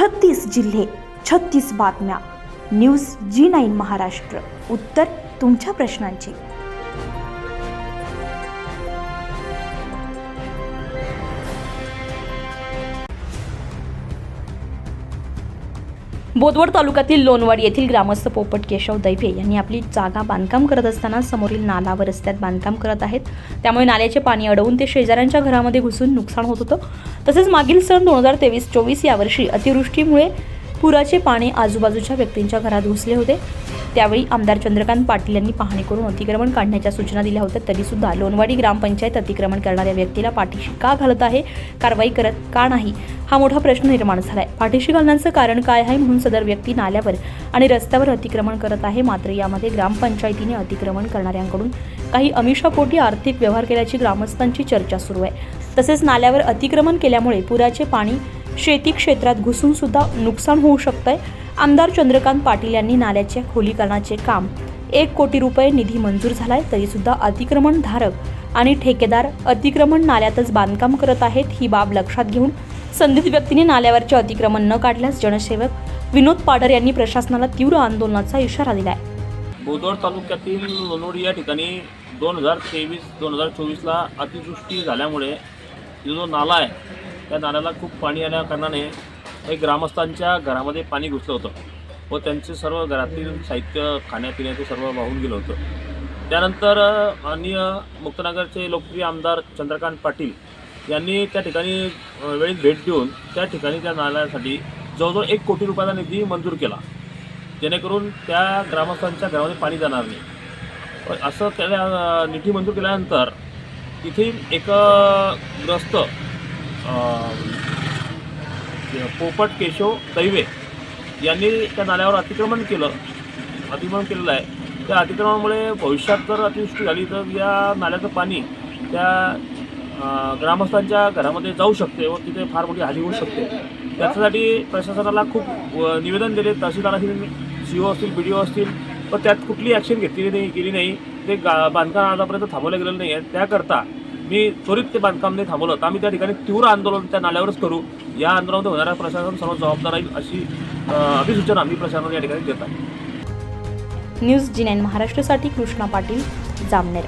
छत्तीस जिल्हे छत्तीस बातम्या. News G nine Maharashtra. उत्तर तुमच्या प्रश्नांची. बोदवड तालुक्यातील लोणवाडी येथील ग्रामस्थ पोपट केशव दैफे यांनी आपली जागा बांधकाम करत असताना समोरील नाला व रस्त्यात बांधकाम करत आहेत. त्यामुळे नाल्याचे पाणी अडवून ते शेजाऱ्यांच्या घरामध्ये घुसून नुकसान होत होतं. तसेच मागील सन दोन हजार तेवीस चोवीस यावर्षी अतिवृष्टीमुळे पुराचे पाणी आजूबाजूच्या व्यक्तींच्या घरात घुसले होते. त्यावेळी आमदार चंद्रकांत पाटील यांनी पाहणी करून अतिक्रमण काढण्याच्या सूचना दिल्या होत्या. तरीसुद्धा लोणवाडी ग्रामपंचायत अतिक्रमण करणाऱ्या व्यक्तीला पाठीशी का घालत आहे? कारवाई करत का नाही? हा मोठा प्रश्न निर्माण झाला आहे पाठीशी घालण्याचं कारण काय आहे म्हणून सदर व्यक्ती नाल्यावर आणि रस्त्यावर अतिक्रमण करत आहे. मात्र यामध्ये ग्रामपंचायतीने अतिक्रमण करणाऱ्यांकडून काही अमिषापोटी आर्थिक व्यवहार केल्याची ग्रामस्थांची चर्चा सुरू आहे. तसेच नाल्यावर अतिक्रमण केल्यामुळे पुराचे पाणी शेती क्षेत्रात घुसून सुद्धा नुकसान होऊ शकतंय. आमदार चंद्रकांत पाटील यांनी नाल्याच्या खोलीकरणाचे काम. एक कोटी रुपये निधी मंजूर झालाय तरीसुद्धा अतिक्रमण धारक आणि ठेकेदार अतिक्रमण नाल्यातच बांधकाम करत आहेत ही बाब लक्षात घेऊन संबंधित व्यक्तीने नाल्यावरचे अतिक्रमण न काढल्यास जनसेवक विनोद पाडर यांनी प्रशासनाला तीव्र आंदोलनाचा इशारा दिलाय. बोदोड तालुक्यातील लोणोडी या ठिकाणी दोन हजार तेवीस दोन हजार चोवीसला अतिवृष्टी झाल्यामुळे जो नाला आहे त्या नाल्याला खूप पाणी आल्या कारणाने एक ग्रामस्थांच्या घरामध्ये पाणी घुसलं होतं व त्यांचे सर्व घरातील साहित्य खाण्यापिण्याचं सर्व वाहून गेलं होतं. त्यानंतर माननीय मुक्तनगरचे लोकप्रिय आमदार चंद्रकांत पाटील यांनी त्या ठिकाणी वेळेत भेट देऊन त्या ठिकाणी त्या नाल्यासाठी जवळजवळ एक कोटी रुपयाचा निधी मंजूर केला. जेणेकरून त्या ग्रामस्थांच्या घरामध्ये पाणी जाणार नाही. असं केल्या निधी मंजूर केल्यानंतर तिथे एक ग्रस्त पोपट केशव दैवे यांनी त्या नाल्यावर अतिक्रमण केलं. अतिक्रमण केलेलं आहे. त्या अतिक्रमणामुळे भविष्यात जर अतिवृष्टी झाली तर या नाल्याचं पाणी त्या ग्रामस्थांच्या घरामध्ये जाऊ शकते व तिथे फार मोठी हानी होऊ शकते. त्याच्यासाठी प्रशासनाला खूप व निवेदन दिले. तहसीलदार असतील सी ओ असतील बी डी ओ असतील पण त्यात कुठली ॲक्शन घेतली नाही गेली नाही. ते गा बांधकाम आतापर्यंत थांबवलं गेलेलं नाही आहे. त्याकरता मी त्वरित ते बांधकाम नाही थांबवलं. तर आम्ही त्या ठिकाणी तीव्र आंदोलन त्या नाल्यावरच करू. या आंदोलनामध्ये होणाऱ्या प्रशासन सर्व जबाबदार राहील अशी अभिसूचना आम्ही प्रशासनाला या ठिकाणी देत आहे न्यूज जी नाईन महाराष्ट्रासाठी कृष्णा पाटील जामनेर.